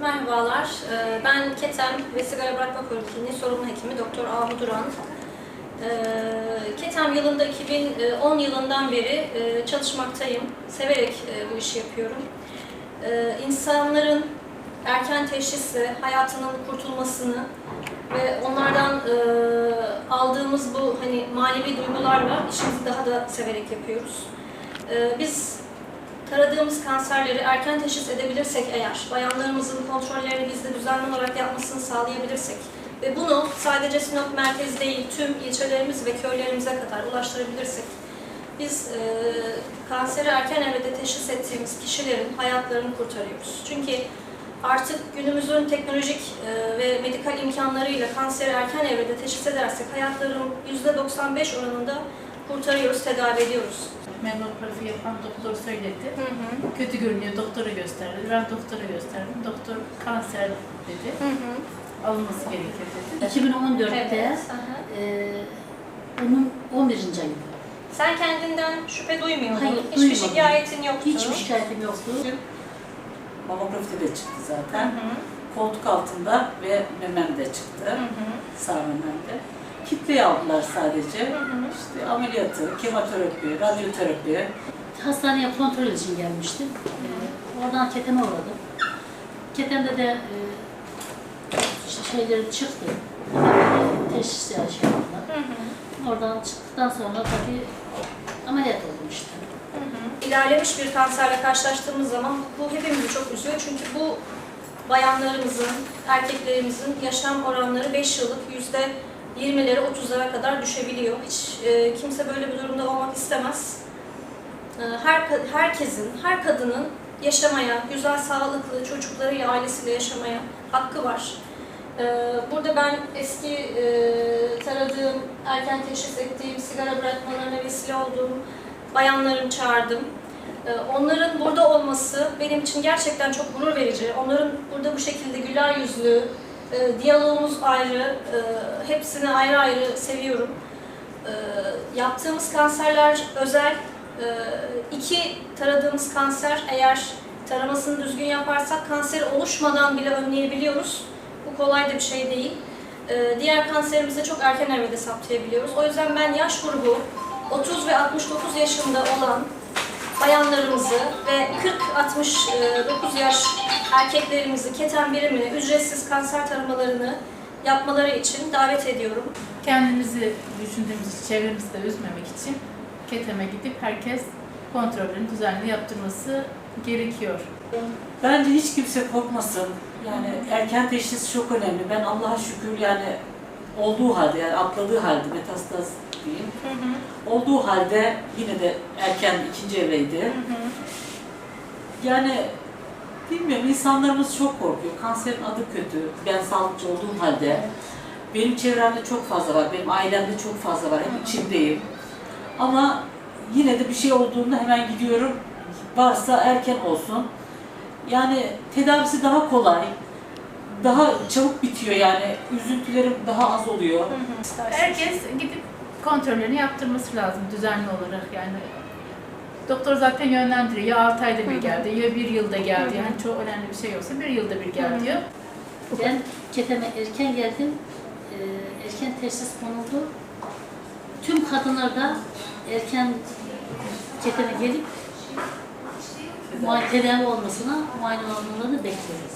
Merhabalar, Ee, ben Ketem ve Sigara Bırakma Polikliniği sorumlu hekimi Doktor Ahu Duran. Ee, Ketem yılında 2010 yılından beri e, çalışmaktayım. Severek e, bu işi yapıyorum. Ee, İnsanların erken teşhisle hayatının kurtulmasını ve onlardan e, aldığımız bu hani manevi duygularla işimizi daha da severek yapıyoruz. Biz taradığımız kanserleri erken teşhis edebilirsek eğer, bayanlarımızın kontrollerini bizde düzenli olarak yapmasını sağlayabilirsek ve bunu sadece Sinop merkez değil, tüm ilçelerimiz ve köylerimize kadar ulaştırabilirsek, biz e, kanseri erken evrede teşhis ettiğimiz kişilerin hayatlarını kurtarıyoruz. Çünkü artık günümüzün teknolojik e, ve medikal imkanlarıyla kanseri erken evrede teşhis edersek hayatların %95 oranında kurtarıyoruz, tedavi ediyoruz. Mammografi yapan doktor söyledi. Hı hı. Kötü görünüyor, doktora gösterdi. Ben doktora gösterdim. Doktor kanser dedi. Hı hı. Alınması gerekir dedi. 2014'te Evet. e, onun 11. ayında. Sen kendinden şüphe duymuyordun. Hayır, Hiçbir duymadım. şikayetin yoktu. Hiçbir şikayetim yoktu. Mamografide de çıktı Hı zaten. hı. Koltuk altında ve memem de çıktı. Hı hı. Sağ mememde. Kitleyi aldılar sadece. Hı hı. İşte ameliyatı, kemoterapi, radyoterapi. Hastaneye kontrol için gelmiştim. Oradan Ketem'e uğradım. Ketem'de de e, işte şeyleri çıktı. Teşhis yani şey yaptılar. Hı hı. Oradan çıktıktan sonra tabii ameliyat oldum işte. Hı hı. İlerlemiş bir kanserle karşılaştığımız zaman bu hepimizi çok üzüyor. Çünkü bu bayanlarımızın, erkeklerimizin yaşam oranları 5 yıllık yüzde 20'lere 30'lara kadar düşebiliyor. Hiç e, kimse böyle bir durumda olmak istemez. E, her herkesin, her kadının yaşamaya, güzel, sağlıklı çocuklarıyla, ailesiyle yaşamaya hakkı var. E, Burada ben eski e, taradığım, erken teşhis ettiğim, sigara bırakmalarına vesile olduğum bayanlarımı çağırdım. E, Onların burada olması benim için gerçekten çok gurur verici. Onların burada bu şekilde güler yüzlü, e, diyalogumuz ayrı, e, hepsini ayrı ayrı seviyorum. E, Yaptığımız kanserler özel. E, iki taradığımız kanser eğer taramasını düzgün yaparsak kanseri oluşmadan bile önleyebiliyoruz. Bu kolay da bir şey değil. E, Diğer kanserimizi çok erken evrede saptayabiliyoruz. O yüzden ben yaş grubu 30 ve 69 yaşında olan bayanlarımızı ve 40-69 yaş erkeklerimizi keten birimine ücretsiz kanser taramalarını yapmaları için davet ediyorum. Kendimizi düşündüğümüz için, çevremizi de üzmemek için keteme gidip herkes kontrolünü düzenli yaptırması gerekiyor. Bence hiç kimse korkmasın. Yani erken teşhis çok önemli. Ben Allah'a şükür yani olduğu halde yani atladığı halde metastaz diyeyim. Olduğu halde yine de erken ikinci evreydi. Yani bilmiyorum insanlarımız çok korkuyor. Kanserin adı kötü. Ben sağlıkçı olduğum halde. Benim çevremde çok fazla var. Benim ailemde çok fazla var. Hep içindeyim. Ama yine de bir şey olduğunda hemen gidiyorum. Varsa erken olsun. Yani tedavisi daha kolay. Daha çabuk bitiyor yani. Üzüntülerim daha az oluyor. Herkes gidip kontrollerini yaptırması lazım düzenli olarak yani. Doktor zaten yönlendiriyor. Ya 6 ayda bir geldi, ya bir yılda geldi. Yani çok önemli bir şey yoksa bir yılda bir gel diyor. Ben Ketem'e erken geldim. E, erken teşhis konuldu. Tüm kadınlar da erken Ketem'e gelip muayene tedavi olmasına, muayene olmalarını bekliyoruz.